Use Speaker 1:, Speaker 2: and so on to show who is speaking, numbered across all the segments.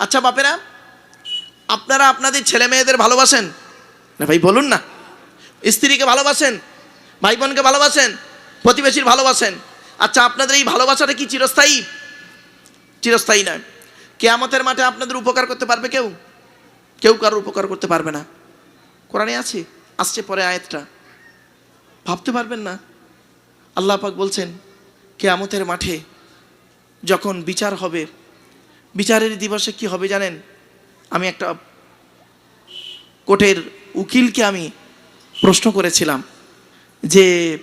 Speaker 1: আচ্ছা বাপেরা, আপনারা আপনাদের ছেলে মেয়েদের ভালোবাসেন? না ভাই, বলুন না। স্ত্রীকে ভালোবাসেন? ভাই বোনকে ভালোবাসেন? প্রতিবেশীর ভালোবাসেন? আচ্ছা আপনাদের এই ভালোবাসাটা কি চিরস্থায়ী? চিরস্থায়ী নয়। কেয়ামতের মাঠে আপনাদের উপকার করতে পারবে কেউ? কেউ কারোর উপকার করতে পারবে না। কোরআনে আছে, আসছে পরে আয়াতটা। ভাবতে পারবেন না? আল্লাহ পাক বলছেন, কেয়ামতের মাঠে যখন বিচার হবে বিচারের দিবসে কি হবে জানেন? আমি একটা কোর্টের উকিলকে আমি প্রশ্ন করেছিলাম যে,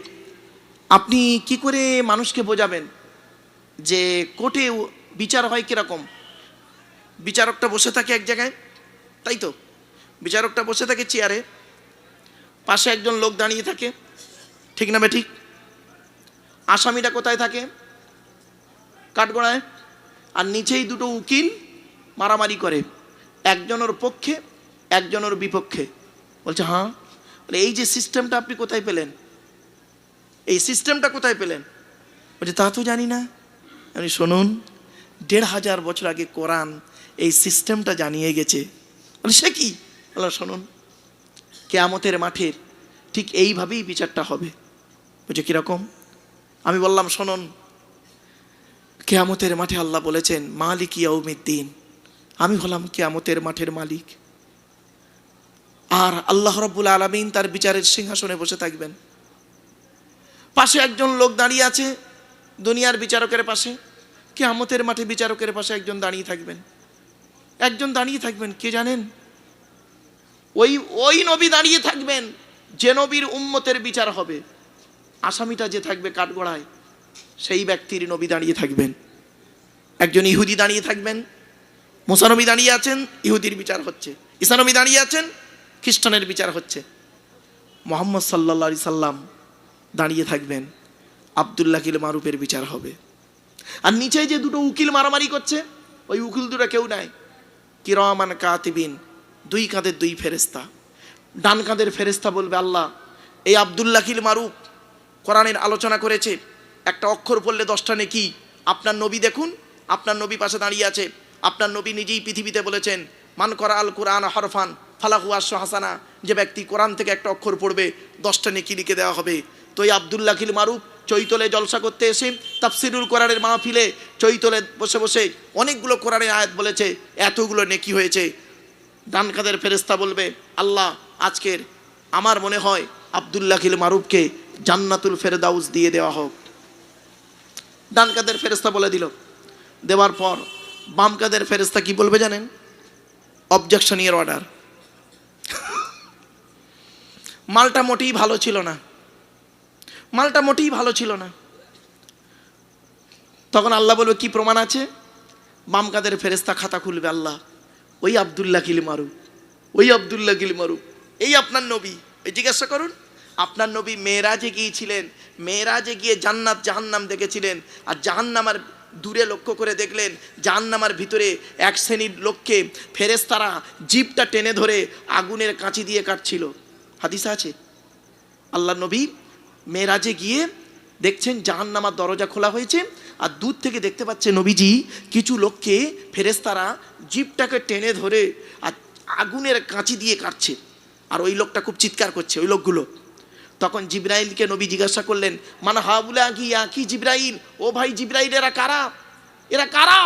Speaker 1: আপনি কি করে মানুষকে বোঝাবেন যে কোর্টে বিচার হয় কীরকম? বিচারকটা বসে থাকে এক জায়গায়, তাই তো? বিচারকটা বসে থাকে চেয়ারে, পাশে একজন লোক দাঁড়িয়ে থাকে, ঠিক না বে ঠিক? আসামিটা কোথায় থাকে? কাঠগড়ায়? আর নিচেই দুটো উকিল মারামারি করে। একজনের পক্ষে, একজনের বিপক্ষে। বলছে হ্যাঁ বলে, এই যে সিস্টেমটা আপনি কোথায় পেলেন? এই সিস্টেমটা কোথায় পেলেন? বলছে, তা তো জানি না। আমি, শুনুন, দেড় হাজার বছর আগে কোরআন এই সিস্টেমটা জানিয়ে গেছে। বলে, সে কি? বলে, শুনুন, কেয়ামতের মাঠের ঠিক এইভাবেই বিচারটা হবে। বলছে, কীরকম? আমি বললাম, শুনুন কেয়ামতের মাঠে আল্লাহ বলেছেন, মালিক ইয়াউমিদ্দিন। আমি হলাম কেয়ামতের মাঠের মালিক। আর আল্লাহ রব্বুল আলমিন তার বিচারের সিংহাসনে বসে থাকবেন। পাশে একজন লোক দাঁড়িয়ে আছে, দুনিয়ার বিচারকের পাশে। কেয়ামতের মাঠে বিচারকের পাশে একজন দাঁড়িয়ে থাকবেন। একজন দাঁড়িয়ে থাকবেন, কে জানেন? ওই ওই নবী দাঁড়িয়ে থাকবেন, যে নবীর উম্মতের বিচার হবে। আসামিটা যে থাকবে কাঠগড়ায়। সেই ব্যক্তির নবী দাঁড়িয়ে থাকবেন। একজন ইহুদি দাঁড়িয়ে থাকবেন। মুসানবী দাঁড়িয়ে আছেন, ইহুদির বিচার হচ্ছে। ঈসানবী দাঁড়িয়ে আছেন, খ্রিস্টানের বিচার হচ্ছে। মোহাম্মদ সাল্লা সাল্লাম দাঁড়িয়ে থাকবেন, আবদুল্লাহ কিল মারুফের বিচার হবে। আর নিচে যে দুটো উকিল মারামারি করছে, ওই উকিল দুটো কেউ নাই। কিরমান কাতিবিন, দুই কাঁধের দুই ফেরেস্তা ডান কাঁধের ফেরেস্তা বলবে, আল্লাহ, এই আবদুল্লাহ কিল মারুফ কোরআনের আলোচনা করেছে একটা অক্ষর পড়লে দশটা নেকি? আপনার নবী দেখুন, আপনার নবী পাশে দাঁড়িয়ে আছে, আপনার নবী নিজেই পৃথিবীতে বলেছেন, মান করা আল কোরআন হরফান, ফালাহু আশ হাসানা যে ব্যক্তি কোরআন থেকে একটা অক্ষর পড়বে, দশটা নেকি লিখে দেওয়া হবে। তো এই আবদুল্লাহ খিল মারুফ চৈতলে জলসা করতে এসে তাফসিরুল কোরআনের মাহফিলে চৈতলে বসে বসে অনেকগুলো কোরআনের আয়াত বলেছে, এতগুলো নেকি হয়েছে। ডান কাদের ফেরেস্তা বলবে, আল্লাহ, আজকের আমার মনে হয় আবদুল্লাহ খিল মারুফকে জান্নাতুল ফেরদাউস দিয়ে দেওয়া হোক। ডান কাদের ফেরেস্তা বলে দিল। দেওয়ার পর বাম কাদের ফেরেস্তা কি বলবে জানেন? অবজেকশন ইয়ার অর্ডার মালটা মোটেই ভালো ছিল না। মালটা মোটেই ভালো ছিল না। তখন আল্লাহ বলবে, কি প্রমাণ আছে? বাম কাদের ফেরেস্তা খাতা খুলবে আল্লাহ। ওই আবদুল্লাহ কিল মারু ওই আবদুল্লাহ কিল মারু এই আপনার নবী। এই জিজ্ঞাসা করুন। আপনার নবী মেয়েরাজে গিয়েছিলেন, মেয়েরাজে গিয়ে জান্নাত জাহান্নাম দেখেছিলেন, আর জাহান্নামার দূরে লক্ষ্য করে দেখলেন, জাহান্নামার ভিতরে এক শ্রেণির লোককে ফেরেস্তারা জিপটা টেনে ধরে আগুনের কাঁচি দিয়ে কাটছিল। হাদিসা আছে? আল্লাহ নবী মেয়েরাজে গিয়ে দেখছেন জাহান্নামার দরজা খোলা হয়েছে, আর দূর থেকে দেখতে পাচ্ছে নবীজি কিছু লোককে ফেরেস্তারা জিপটাকে টেনে ধরে, আর আগুনের কাঁচি দিয়ে কাটছে। আর ওই লোকটা খুব চিৎকার করছে, ওই লোকগুলো। তখন জিব্রাইলকে নবী জিজ্ঞাসা করলেন মানে হাবুলা কি কি জিব্রাইল? ও ভাই জিব্রাইল, এরা কারা? এরা কারা?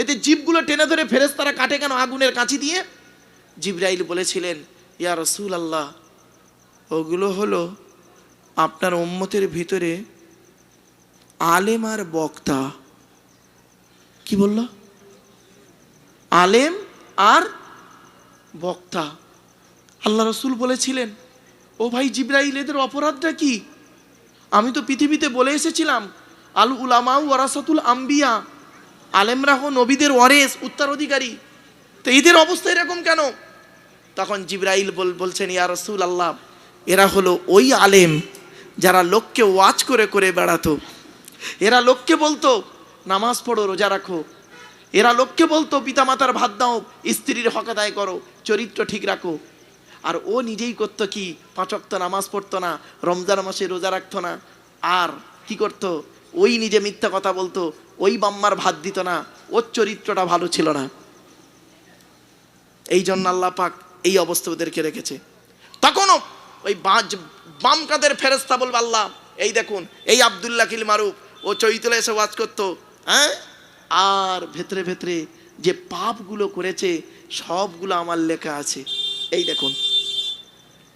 Speaker 1: এতে জিপগুলো টেনে ধরে ফেরেস তারা কাটে কেন আগুনের কাঁচি দিয়ে? জিব্রাইল বলেছিলেন, ইয়া রসুল আল্লাহ ওগুলো হলো আপনার উম্মতের ভিতরে আলেম আর বক্তা। কি বলল? আলেম আর বক্তা। আল্লাহ রসুল বলেছিলেন ও ভাই জিব্রাইল, এদের অপরাধটা কি? আমি তো পৃথিবীতে বলে এসেছিলাম, আল উলামা ওয়ারাসাতুল আম্বিয়া, আলেমরা হো নবীদের ওয়ারেস, উত্তরাধিকারী। তো এদের অবস্থা এরকম কেন? তখন জিব্রাইল বল, বলছেন, ইয়া রসুল আল্লাহ এরা হলো ওই আলেম যারা লোককে ওয়াচ করে করে বেড়াতো। এরা লোককে বলতো, নামাজ পড়ো, রোজা রাখো। এরা লোককে বলতো, পিতামাতার ভাত দাও, স্ত্রীর হক আদায় করো, চরিত্র ঠিক রাখো। আর ও নিজেই করতো কি? পাঁচক্ত নামাজ পড়তো না, রমজান মাসে রোজা রাখতো না। আর কি করতো? ওই নিজে মিথ্যা কথা বলতো, ওই বাম্মার ভাত দিত না, ওর চরিত্রটা ভালো ছিল না। এই জন্য আল্লাহ পাক এই অবস্থা ওদেরকে রেখেছে। তখনও ওই বাজ, বাম কাদের ফেরেস্তা বলবে, আল্লাহ, এই দেখুন, এই আবদুল্লাহ কিল মারুফ, ও চৈতলে এসে ওয়াজ করতো। হ্যাঁ? আর ভেতরে ভেতরে যে পাপগুলো করেছে, সবগুলো আমার লেখা আছে। এই দেখুন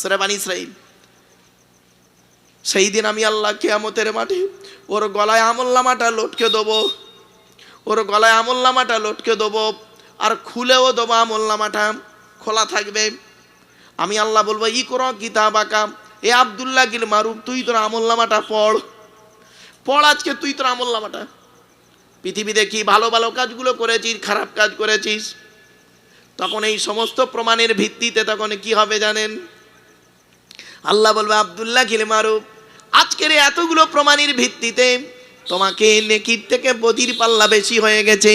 Speaker 1: সুরাবান ইসরাইল সেই দিন আমি আল্লাহ কেয়ামতের মাঠে ওর গলায় আমল্লামাটা লটকে দেবো। ওর গলায় আমল্লামাটা লটকে দেবো আর খুলেও দেবো আমল্লামাটা। খোলা থাকবে। আমি আল্লাহ বলব ই কর কিতাব আকাম এ আবদুল্লাহ গিল মারুফ, তুই তোর আমল্লামাটা পড়। পড় আজকে তুই তোর আমল্লামাটা। পৃথিবীতে কি ভালো ভালো কাজগুলো করেছিস, খারাপ কাজ করেছিস? তখন এই সমস্ত প্রমাণের ভিত্তিতে তখন কি হবে জানেন? আল্লাহ বলবে, আবদুল্লাহ গিল মারুফ, আজকের এতগুলো প্রমাণের ভিত্তিতে তোমাকে নেকির থেকে বদির পাল্লা বেশি হয়ে গেছে,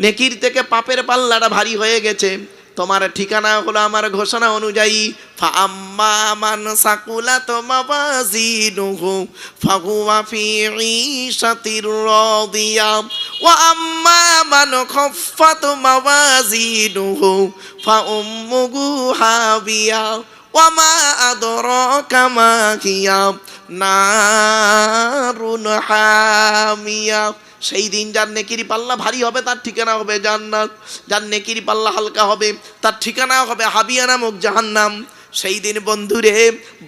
Speaker 1: নেকির থেকে পাপের পাল্লাটা ভারী হয়ে গেছে। তোমার ঠিকানা হলো আমার ঘোষণা অনুযায়ী ফি আম্মা মান ফাউম্মুহু হাবিয়া। ওয়া মা আদরাকা মা হিয়া নারুন হামিয়া সেই দিন যার নেকিরি পাল্লা ভারী হবে, তার ঠিকানা হবে জান্নাত। যার নেকিরি পাল্লা হালকা হবে, তার ঠিকানা হবে হাবিয়া নামক জাহান্নাম। সেই দিন বন্ধুরে,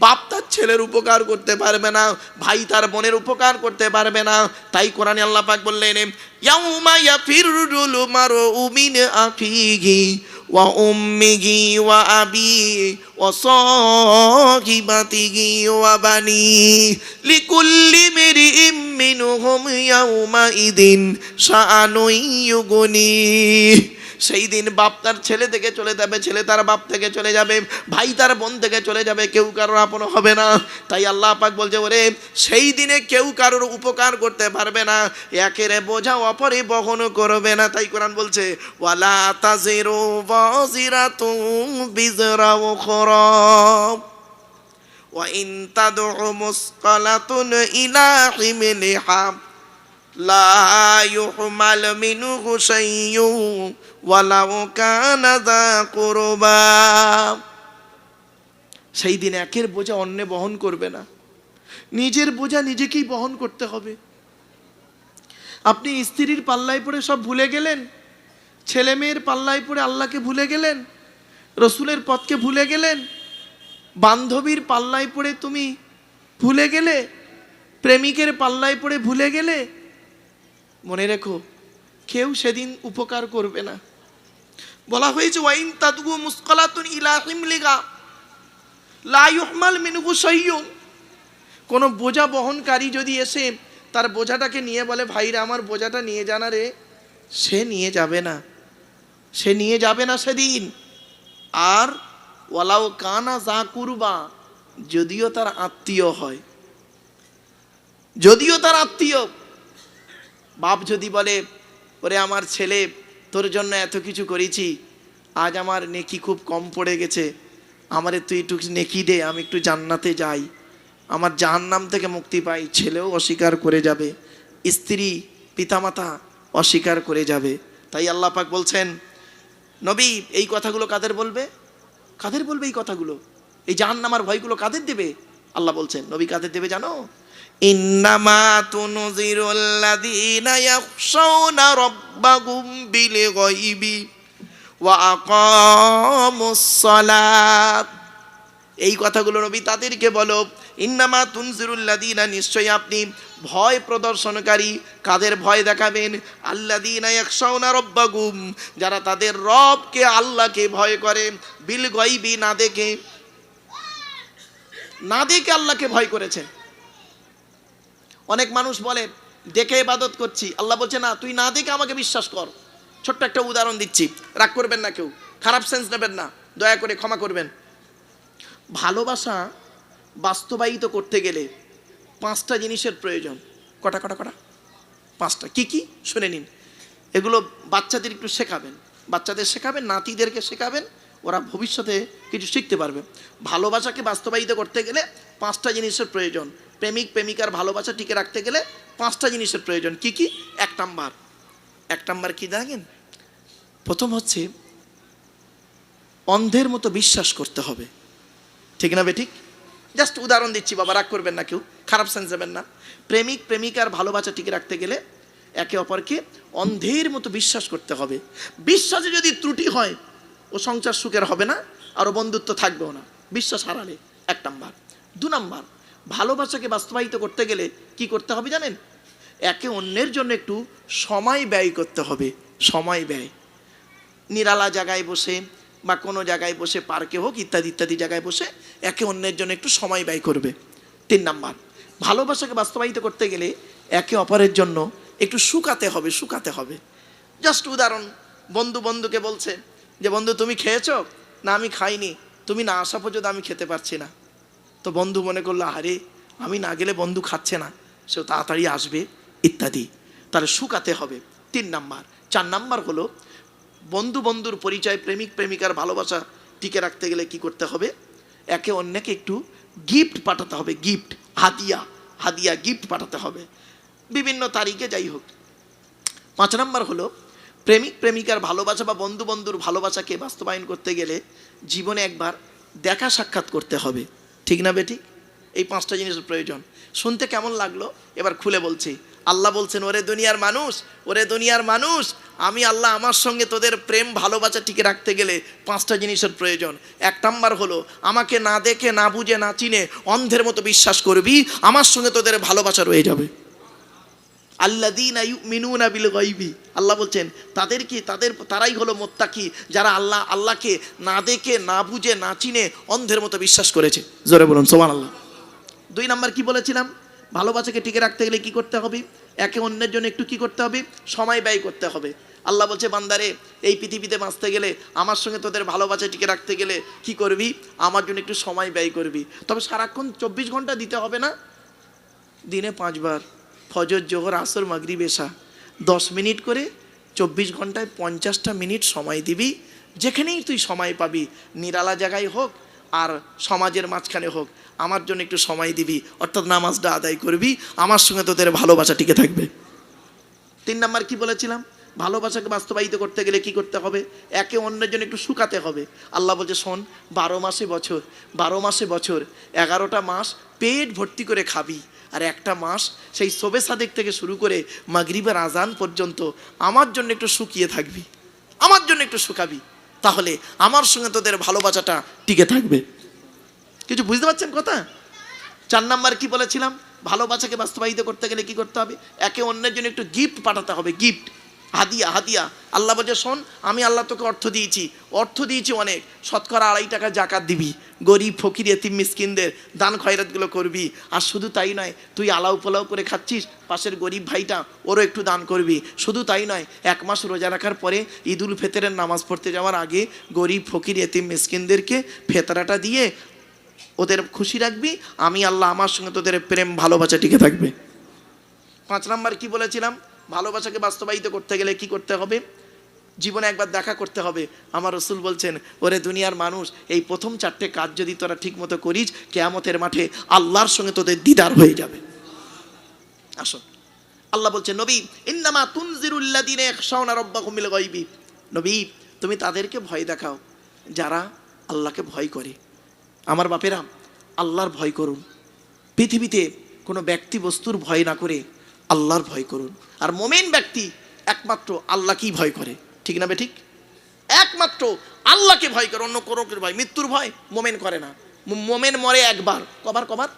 Speaker 1: বাপ তার ছেলের উপকার করতে পারবে না, ভাই তার বোনের উপকার করতে পারবে না। তাই কোরআনে আল্লাহ পাক বললেন, ইয়াউমা ইয়াফিরুল মারউ মিন আখিহি ওয়া وأبيه وصاحبته আবি ওয়া امرئ منهم يومئذ লিকুল্লি মিরইম মিনহুম ইয়াউমা ইদিন শাআনুন ইউগনি সেই দিন বাপ তার ছেলে থেকে চলে যাবে ছেলে তার বাপ থেকে চলে যাবে ভাই তার বোন থেকে চলে যাবে কেউ কারোর আপন হবে না তাই আল্লাহ পাক বলছে ওরে সেই দিনে কেউ কারোর উপকার করতে পারবে না একেরে বোঝা অপরে বহন করবে না তাই কোরআন বলছে ওয়ালা তাজিরু ওয়াজিরাতু বিজরা উখরা وإن تدع مثقلة إلى حملها لا يحمل منه شيء ওয়ালাউ কানাদা কুরবা। সেই দিন একের বোঝা অন্যে বহন করবে না। নিজের বোঝা নিজেকেই বহন করতে হবে। আপনি স্ত্রীর পাল্লায় পড়ে সব ভুলে গেলেন? ছেলে মেয়ের পাল্লায় পড়ে আল্লাহকে ভুলে গেলেন? রসুলের পথকে ভুলে গেলেন? বান্ধবীর পাল্লায় পড়ে তুমি ভুলে গেলে? প্রেমিকের পাল্লায় পড়ে ভুলে গেলে? মনে রেখো, কেউ সেদিন উপকার করবে না। বলা হয়েছে, ওয়াইন তাদগু মুসকলাতুন ইলা হিমলিগা, লা ইউহমাল মিনহু শাইয়ুন কোনো বোঝা বহনকারী যদি এসে তার বোঝাটাকে নিয়ে বলে, ভাইরা, আমার বোঝাটা নিয়ে জানা রে, সে নিয়ে যাবে না, সে নিয়ে যাবে না সেদিন। আর ওয়ালাও কানা যা কুরবা, যদিও তার আত্মীয় হয়। যদিও তার আত্মীয়। বাপ যদি বলে, ওরে, আমার ছেলে তোর জন্য এত কিছু করেছি। আজ আমার নেকি খুব কম পড়ে গেছে। আমারে তুই একটু নেকি দে, আমি একটু জান্নাতে যাই। আমার জাহান্নাম থেকে মুক্তি পাই, ছেলেও অস্বীকার করে যাবে। স্ত্রী, পিতামাতা অস্বীকার করে যাবে। তাই আল্লাহ পাক বলছেন, নবী, এই কথাগুলো কাদের বলবে? কাদের বলবে এই কথাগুলো? এই জাহান্নামার ভয়গুলো কাদের দেবে? আল্লাহ বলছেন, নবী কাদের দেবে জানো? ইন্নামা ওয়া এই কথাগুলো নবী তাদেরকে বলো, ইন্নামা তুনজিরুল্লাযীনা নিশ্চয়ই আপনি ভয় প্রদর্শনকারী, কাদের ভয় দেখাবেন? আল্লাযীনা ইয়াখশাউনা রাব্বাহুম, যারা তাদের রবকে আল্লাহকে ভয় করে, বিল গায়বি না দেখে। না দেখে আল্লাহকে ভয় করেছে অনেক মানুষ বলে দেখে ইবাদত করছি। আল্লাহ বলছে, না, তুই না দেখে আমাকে বিশ্বাস কর। ছোট্ট একটা উদাহরণ দিচ্ছি। রাগ করবেন না কেউ। খারাপ সেন্স নেবেন না। দয়া করে ক্ষমা করবেন। ভালোবাসা বাস্তবায়িত করতে গেলে পাঁচটা জিনিসের প্রয়োজন। কটা কটা কটা? পাঁচটা। কি কি? শুনে নিন। এগুলো বাচ্চাদের একটু শেখাবেন। বাচ্চাদের শেখাবেন, নাতিদেরকে শেখাবেন ওরা ভবিষ্যতে কিছু শিখতে পারবে। ভালোবাসাকে বাস্তবায়িত করতে গেলে পাঁচটা জিনিসের প্রয়োজন। প্রেমিক, প্রেমিকার ভালোবাসা টিকে রাখতে গেলে পাঁচটা জিনিসের প্রয়োজন। কি কি? এক নাম্বার। এক নাম্বার কি দেখেন? প্রথম হচ্ছে অন্ধের মতো বিশ্বাস করতে হবে। ঠিক না বেঠিক জাস্ট উদাহরণ দিচ্ছি বাবা, রাগ করবেন না কেউ, খারাপ সেন্স দেবেন না। প্রেমিক, প্রেমিকার ভালোবাসা টিকে রাখতে গেলে একে অপরকে অন্ধের মতো বিশ্বাস করতে হবে। বিশ্বাসে যদি ত্রুটি হয় ও সংসার সুখের হবে না আরও বন্ধুত্ব থাকবেও না। বিশ্বাস হারালে এক নাম্বার। দু নাম্বার, ভালোবাসাকে বাস্তবায়িত করতে গেলে কি করতে হবে জানেন? একে অন্যের জন্য একটু সময় ব্যয় করতে হবে, সময় ব্যয়। নিরালা জায়গায় বসে বা কোনো জায়গায় বসে, পার্কে হোক, ইত্যাদি ইত্যাদি জায়গায় বসে একে অন্যের জন্য একটু সময় ব্যয় করবে। তিন নাম্বার, ভালোবাসাকে বাস্তবায়িত করতে গেলে একে অপরের জন্য একটু শুকাতে হবে শুকাতে হবে। জাস্ট উদাহরণ, বন্ধু বন্ধুকে বলছে যে বন্ধু, তুমি খেয়েছো? না, আমি খাইনি। তুমি না আসা পর্যন্ত আমি খেতে পারছি না। তো বন্ধু মনে করল, আরে, আমি না গেলে বন্ধু খাচ্ছে না। সেও তাড়াতাড়ি আসবে, ইত্যাদি। তাহলে শুকাতে হবে। তিন নাম্বার। চার নাম্বার হলো, বন্ধু বন্ধুর পরিচয়, প্রেমিক প্রেমিকার ভালোবাসা টিকে রাখতে গেলে কি করতে হবে? একে অন্যকে একটু গিফট পাঠাতে হবে। গিফট হাদিয়া। হাদিয়া গিফট পাঠাতে হবে। বিভিন্ন তারিখে যাই হোক। পাঁচ নাম্বার হলো প্রেমিক, প্রেমিকার ভালোবাসা বা বন্ধু বন্ধুর ভালোবাসাকে বাস্তবায়ন করতে গেলে জীবনে একবার দেখা সাক্ষাৎ করতে হবে। ঠিক না বেটি? এই পাঁচটা জিনিসের প্রয়োজন। শুনতে কেমন লাগল? এবার খুলে বলছি। আল্লাহ বলছেন, ওরে দুনিয়ার মানুষ, ওরে দুনিয়ার মানুষ, আমি আল্লাহ আমার সঙ্গে তোদের প্রেম, ভালোবাসা টিকে রাখতে গেলে পাঁচটা জিনিসের প্রয়োজন। এক নাম্বার হলো, আমাকে না দেখে, না বুঝে, না চিনে অন্ধের মতো বিশ্বাস করবি, আমার সঙ্গে তোদের ভালোবাসা রয়ে যাবে। আল্লাদিনা মিনুনা বিল গাইবি আল্লাহ বলছেন তাদের কি তাদের, তারাই হলো মোত্তাকি, যারা আল্লাহ, আল্লাহকে না দেখে, না বুঝে, না চিনে, অন্ধের মতো বিশ্বাস করেছে। জোরে বলুন সোমান আল্লাহ দুই নাম্বার কি বলেছিলাম? ভালোবাসাকে টিকে রাখতে গেলে কি করতে হবে? একে অন্যের জন্য একটু কি করতে হবে? সময় ব্যয় করতে হবে। আল্লাহ বলছে, বান্দারে, এই পৃথিবীতে বাঁচতে গেলে আমার সঙ্গে তোদের ভালোবাসা টিকে রাখতে গেলে কি করবি? আমার জন্য একটু সময় ব্যয় করবি। তবে সারাক্ষণ চব্বিশ ঘণ্টা দিতে হবে না? দিনে পাঁচবার। ফজর, জোহর, আসর, মাগরিব, এশা। দশ মিনিট করে চব্বিশ ঘন্টায় পঞ্চাশটা মিনিট সময় দিবি। যেখানেই তুই সময় পাবি, নিরালা জায়গায় হোক আর সমাজের মাঝখানে হোক, আমার জন্য একটু সময় দিবি, অর্থাৎ নামাজটা আদায় করবি। আমার সঙ্গে তোদের ভালোবাসা টিকে থাকবে। তিন নাম্বার কি বলেছিলাম? ভালোবাসাকে বাস্তবায়িত করতে গেলে কি করতে হবে? একে অন্যের জন্য একটু শুকাতে হবে। আল্লাহ বলছে, শোন, বারো মাসে বছর, বারো মাসে বছর, এগারোটা মাস পেট ভর্তি করে খাবি। আর একটা মাস সেই শোবে সাদেক থেকে শুরু করে মাগরিবের আজান পর্যন্ত আমার জন্য একটু শুকিয়ে থাকবি, আমার জন্য একটু শুকাবি, তাহলে আমার সঙ্গে তোদের ভালোবাসাটা টিকে থাকবে। কিছু বুঝতে পারছেন কথা? চার নাম্বার কি বলেছিলাম? ভালোবাসাকে বাস্তবায়িত করতে গেলে কি করতে হবে? একে অন্যের জন্য একটু গিফট পাঠাতে হবে গিফট হাদিয়া হাদিয়া। আল্লাহ বলছে, শোন, আমি আল্লাহ তোকে অর্থ দিয়েছি অর্থ দিয়েছি অনেক। শতকরা আড়াই টাকা জাকাত দিবি। গরিব ফকির, এতিম মিসকিনদের দান খয়রাতগুলো করবি। আর শুধু তাই নয়, তুই আলাউ পোলাও করে খাচ্ছিস, পাশের গরিব ভাইটা ওরও একটু দান করবি। শুধু তাই নয়, এক মাস রোজা রাখার পরে ঈদুল ফেতরের নামাজ পড়তে যাওয়ার আগে গরিব ফকির, এতিম মিসকিনদেরকে ফেতরাটা দিয়ে ওদের খুশি রাখবি। আমি আল্লাহ আমার সঙ্গে তোদের প্রেম, ভালোবাসা টিকে থাকবে। পাঁচ নাম্বার কি বলেছিলাম? ভালোবাসাকে বাস্তবায়িত করতে গেলে কি করতে হবে? জীবনে একবার দেখা করতে হবে। আমার রসুল বলছেন, ওরে দুনিয়ার মানুষ, এই প্রথম চারটে কাজ যদি তোরা ঠিক মতো করিস, কেয়ামতের মাঠে আল্লাহর সঙ্গে তোদের দিদার হয়ে যাবে। আসুন। আল্লাহ বলছে নবী, ইন্নামা তুনজিরুল্লাদিনে একশাওনা রব্বাকুম মিল গায়বি। নবী, তুমি তাদেরকে ভয় দেখাও, যারা আল্লাহকে ভয় করে। আমার বাপেরা, আল্লাহর ভয় করুন। পৃথিবীতে কোনো ব্যক্তি বস্তুর ভয় না করে আল্লাহর ভয় করুন। আর মোমেন ব্যক্তি একমাত্র আল্লাহকেই ভয় করে। ঠিক না বে ঠিক? একমাত্র আল্লাহকে ভয় করে, অন্য কোনো ভয়। মৃত্যুর ভয় মোমেন করে না। মোমেন মরে একবার। কবার কবার?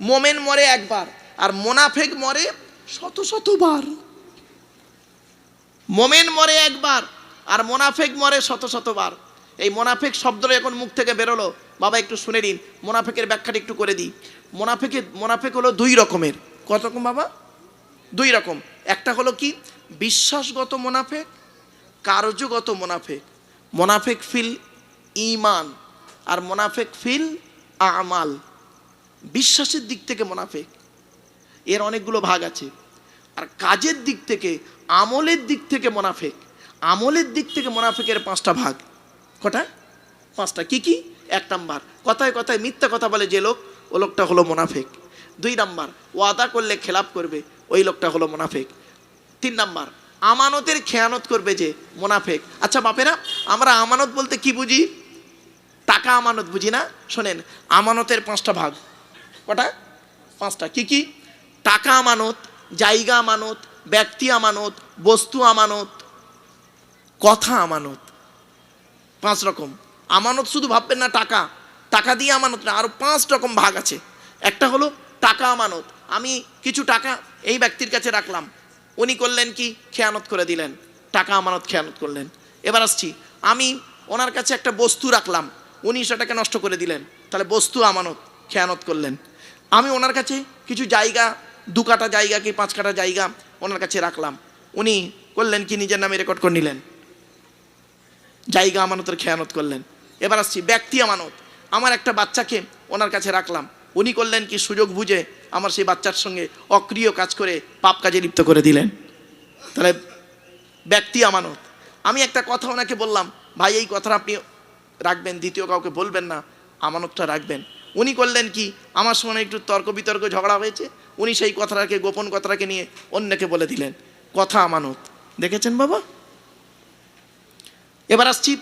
Speaker 1: মোমেন মরে একবার, আর মোনাফেক মরে শত, শতবার। মোমেন মরে একবার, আর মোনাফেক মরে শত, শতবার। এই মোনাফেক শব্দটা এখন মুখ থেকে বেরোলো। বাবা, একটু শুনে নিন। মোনাফেকের ব্যাখ্যাটা একটু করে দিই। মোনাফেকের মোনাফেক হলো দুই রকমের। কত রকম বাবা? দুই রকম। একটা হলো কি? বিশ্বাসগত মোনাফেক কার্যগত মোনাফেক। মোনাফেক ফিল ইমান আর মোনাফেক ফিল আমাল। বিশ্বাসের দিক থেকে মোনাফেক। এর অনেকগুলো ভাগ আছে। আর কাজের দিক থেকে, আমলের দিক থেকে মোনাফেক। আমলের দিক থেকে মোনাফেকের পাঁচটা ভাগ। কটা? পাঁচটা। কি কি? এক নাম্বার। কথায় কথায় মিথ্যা কথা বলে যে লোক, ও লোকটা হলো মোনাফেক। দুই নাম্বার, ওয়াদা করলে খেলাপ করবে, ওই লোকটা হলো মোনাফেক। তিন নাম্বার আমানতের খেয়ানত করবে যে মোনাফেক। আচ্ছা বাপেরা, আমরা আমানত বলতে কি বুঝি? টাকা আমানত বুঝি না? শোনেন, আমানতের পাঁচটা ভাগ। কটা? পাঁচটা। কি কি? টাকা আমানত, জায়গা আমানত, ব্যক্তি আমানত, বস্তু আমানত, কথা আমানত। পাঁচ রকম। আমানত শুধু ভাববেন না টাকা। টাকা দিয়ে আমানত না আরও পাঁচ রকম ভাগ আছে। একটা হলো টাকা আমানত। আমি কিছু টাকা এই ব্যক্তির কাছে রাখলাম। উনি করলেন কি? খেয়ানত করে দিলেন। টাকা আমানত খেয়ানত করলেন। এবার আসছি। আমি ওনার কাছে একটা বস্তু রাখলাম। উনি সেটাকে নষ্ট করে দিলেন। তাহলে বস্তু আমানত খেয়ানত করলেন। আমি ওনার কাছে কিছু জায়গা, দু কাটা জায়গা কি পাঁচ কাটা জায়গা ওনার কাছে রাখলাম। উনি করলেন কি? নিজের নামে রেকর্ড করে নিলেন। জায়গা আমানতের খেয়ানত করলেন। এবার আসছি, ব্যক্তি আমানত। আমার একটা বাচ্চাকে ওনার কাছে রাখলাম। উনি করলেন কি? সুযোগ বুঝে আমার সেই বাচ্চার সঙ্গে অক্রিয় কাজ করে পাপ কাজে লিপ্ত করে দিলেন। তাহলে ব্যক্তি আমানত। আমি একটা কথা ওনাকে বললাম, ভাই, এই কথাটা আপনি রাখবেন, দ্বিতীয় কাউকে বলবেন না, আমানতটা রাখবেন। উনি করলেন কি, আমার সঙ্গে একটু তর্ক বিতর্ক ঝগড়া হয়েছে, উনি সেই কথাটাকে, গোপন কথাটাকে নিয়ে অন্যকে বলে দিলেন, কথা আমানত। দেখেছেন বাবা? এবার আসছি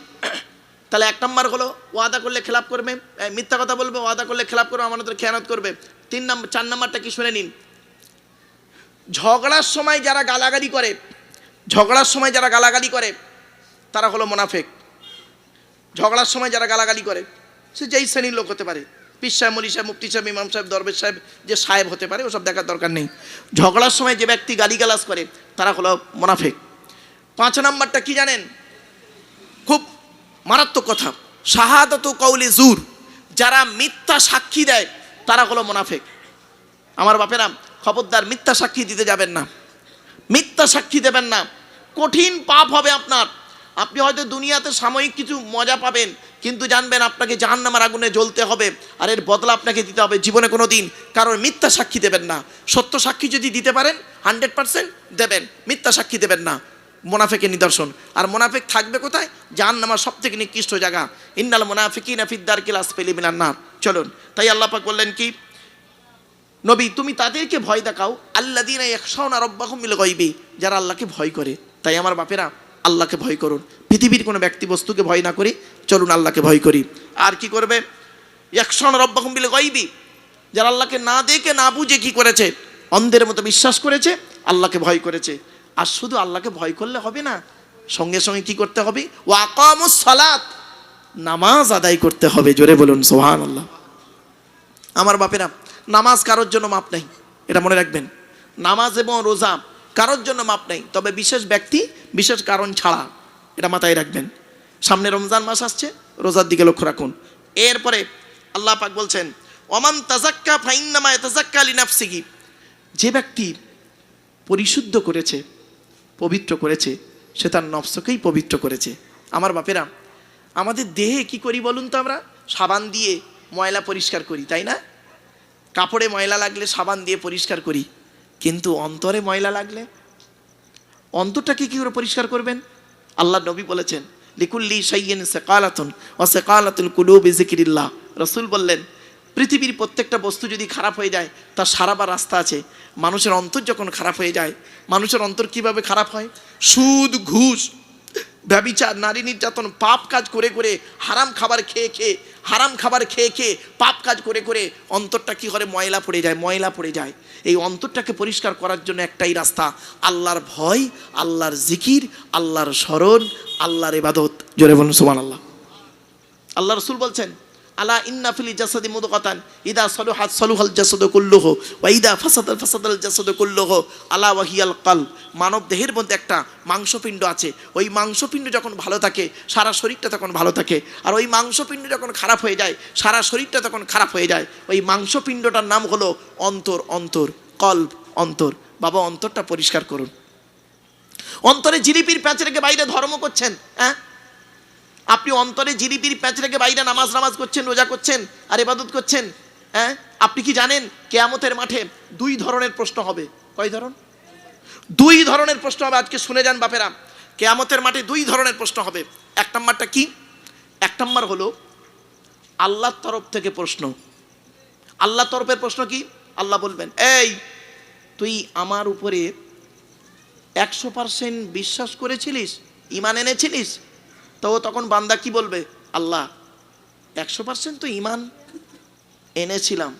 Speaker 1: তাহলে এক নম্বর হলো ওয়াদা করলে খেলাপ করবে মিথ্যা কথা বলবে, ওয়াদা করলে খেলাপ করবে আমাদের খেয়ানত করবে। তিন নম্বর চার নম্বরটা কি শুনে নিন? ঝগড়ার সময় যারা গালাগালি করে, ঝগড়ার সময় যারা গালাগালি করে, তারা হলো মোনাফেক। ঝগড়ার সময় যারা গালাগালি করে, সে যেই শ্রেণির লোক হতে পারে। পিস সাহেব, মলি সাহেব, মুফতি সাহেব, ইমাম সাহেব, দরবেশ সাহেব, যে সাহেব হতে পারে, ওসব দেখার দরকার নেই। ঝগড়ার সময় যে ব্যক্তি গালিগালাজ করে, তারা হলো মোনাফেক। পাঁচ নম্বরটা কি জানেন? খুব মারাত্মক কথা। শাহাদত কৌলে জুর। যারা মিথ্যা সাক্ষী দেয়, তারা হলো মোনাফেক। আমার বাপেরা, খবরদার, মিথ্যা সাক্ষী দিতে যাবেন না। মিথ্যা সাক্ষী দেবেন না। কঠিন পাপ হবে আপনার। আপনি হয়তো দুনিয়াতে সাময়িক কিছু মজা পাবেন, কিন্তু জানবেন আপনাকে জাহান্নামার আগুনে জ্বলতে হবে, আর এর বদলা আপনাকে দিতে হবে জীবনে কোনো দিন কারণ মিথ্যা সাক্ষী দেবেন না। সত্য সাক্ষী যদি দিতে পারেন হান্ড্রেড পার্সেন্ট দেবেন। মিথ্যা সাক্ষী দেবেন না। মোনাফেকের নিদর্শন। আর মোনাফেক থাকবে কোথায়? জাহান নামার সব থেকে নিকৃষ্ট জায়গা। ইন্নাল মোনাফিকিন ফিদ্দার কিলাস পেলি মিনার না চলুন, তাই আল্লাহ পাক বললেন কি? নবী, তুমি তাদেরকে ভয় দেখাও। আল্লা দিন একশাও না রব্বাহম মিলে গইবি যারা আল্লাহকে ভয় করে। তাই আমার বাপেরা, আল্লাহকে ভয় করুন। পৃথিবীর কোনো ব্যক্তি বস্তুকে ভয় না করি চলুন আল্লাহকে ভয় করি। আর কি করবে? একশাও না রব্বাহম মিলে গইবি যারা আল্লাহকে না দেখে, না বুঝে কি করেছে? অন্ধের মতো বিশ্বাস করেছে, আল্লাহকে ভয় করেছে। আর শুধু আল্লাহকে ভয় করলে হবে না, সঙ্গে সঙ্গে কি করতে হবে? ও আকামুস সালাত, নামাজ আদায় করতে হবে, জোরে বলুন সোহান আল্লাহ আমার বাপেরা, নামাজ কারোর জন্য মাপ নেই, এটা মনে রাখবেন। নামাজ এবং রোজা কারোর জন্য মাপ নেই, তবে বিশেষ ব্যক্তি, বিশেষ কারণ ছাড়া, এটা মাথায় রাখবেন। সামনে রমজান মাস আসছে, রোজার দিকে লক্ষ্য রাখুন। এরপরে আল্লাহ পাক বলছেন, ওমান তাজাক্কা, ফাইন্নামা তাজাক্কা আলী নাফসিগি যে ব্যক্তি পরিশুদ্ধ করেছে পবিত্র করেছে, সে তার নফসকেই পবিত্র করেছে। আমার বাপেরা, আমাদের দেহে কি করি বলুন তো আমরা? সাবান দিয়ে ময়লা পরিষ্কার করি, তাই না? কাপড়ে ময়লা লাগলে সাবান দিয়ে পরিষ্কার করি, কিন্তু অন্তরে ময়লা লাগলে? অন্তরটাকে কী করে পরিষ্কার করবেন? আল্লাহ নবী বলেছেন, লিকুল্লি সাইয়েন সেকালাতুন ও সেকালাতুল কুলুবি জিকিরিল্লাহ রসুল বললেন পৃথিবীর প্রত্যেকটা বস্তু যদি খারাপ হয়ে যায়, তার সারাবার রাস্তা আছে। মানুষের অন্তর যখন খারাপ হয়ে যায়, মানুষের অন্তর কীভাবে খারাপ হয়? সুদ, ঘুষ, ব্যবিচার, নারী নির্যাতন, পাপ কাজ করে করে হারাম খাবার খেয়ে খেয়ে, হারাম খাবার খেয়ে খেয়ে পাপ কাজ করে করে অন্তরটা কি করে? ময়লা পড়ে যায়, ময়লা পড়ে যায়। এই অন্তরটাকে পরিষ্কার করার জন্য একটাই রাস্তা, আল্লাহর ভয়, আল্লাহর জিকির, আল্লাহর স্মরণ, আল্লাহর ইবাদত। জোরে বলুন সুমান আল্লাহ আল্লাহ রসুল বলছেন আলা ইন্না ফিলি জাসাদি মুদকাতান ইদা সলুহাত সলুহাল জাসাদ কুল্লুহ, ওয়া ইদা ফাসাদাল ফাসাদাল জাসাদ কুল্লুহ, আলা ওয়াহিয়াল কাল মানব দেহের মধ্যে একটা মাংসপিণ্ড আছে। ওই মাংসপিণ্ড যখন ভালো থাকে, সারা শরীরটা তখন ভালো থাকে। আর ওই মাংসপিণ্ড যখন খারাপ হয়ে যায়, সারা শরীরটা তখন খারাপ হয়ে যায়। ওই মাংসপিণ্ডটার নাম হলো অন্তর অন্তর কল্প অন্তর। বাবা, অন্তরটা পরিষ্কার করুন। অন্তরে জিলিপির প্যাঁচ রেখে বাইরে ধর্ম করছেন হ্যাঁ? আপনি অন্তরে জিরিপির প্যাঁচ রেখে বাইরে নামাজ নামাজ করছেন, রোজা করছেন আর এবাদত করছেন হ্যাঁ? আপনি কি জানেন কেয়ামতের মাঠে দুই ধরনের প্রশ্ন হবে? কয় ধরন? দুই ধরনের প্রশ্ন হবে, আজকে শুনে যান বাপেরা। কেয়ামতের মাঠে দুই ধরনের প্রশ্ন হবে। এক নম্বরটা কি? এক নম্বর হলো, আল্লাহর তরফ থেকে প্রশ্ন। আল্লাহ তরফের প্রশ্ন কি? আল্লাহ বলবেন, এই, তুই আমার উপরে একশো পার্সেন্ট বিশ্বাস করেছিলিস? ইমান এনেছিলিস? তো তখন বান্দা কি বলবে? আল্লাহ, একশো পার্সেন্ট তো ইমান এনেছিলাম,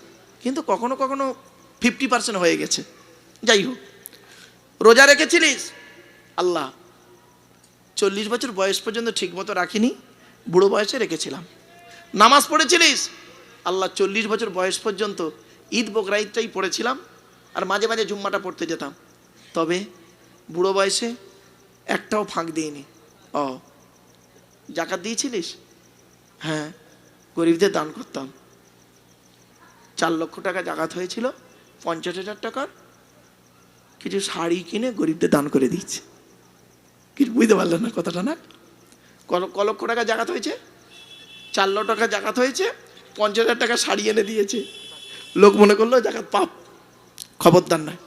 Speaker 1: কিন্তু কখনো কখনো ফিফটি পার্সেন্ট হয়ে গেছে। যাই হোক, রোজা রেখেছিলিস? আল্লাহ, চল্লিশ বছর বয়স পর্যন্ত ঠিকমতো রাখিনি, বুড়ো বয়সে রেখেছিলাম। নামাজ পড়েছিলিস? আল্লাহ, চল্লিশ বছর বয়স পর্যন্ত ঈদ বকরা ঈদটাই পড়েছিলাম, আর মাঝে মাঝে জুম্মাটা পড়তে যেতাম। তবে বুড়ো বয়সে একটাও ফাঁক দিইনি। ও জাকাত দিয়েছিলিস? হ্যাঁ গরিবদের দান করতাম। চার লক্ষ টাকা জাকাত হয়েছিল, পঞ্চাশ হাজার টাকার। কিছু শাড়ি কিনে গরিবদের দান করে দিচ্ছে কিছু বুঝতে পারলেন না কথাটা না? ক- লক্ষ টাকা জাকাত হয়েছে? চার লক্ষ টাকা জাকাত হয়েছে, পঞ্চাশ হাজার টাকা শাড়ি এনে দিয়েছে। লোক মনে করল জাকাত পাপ, খবরদার নয়।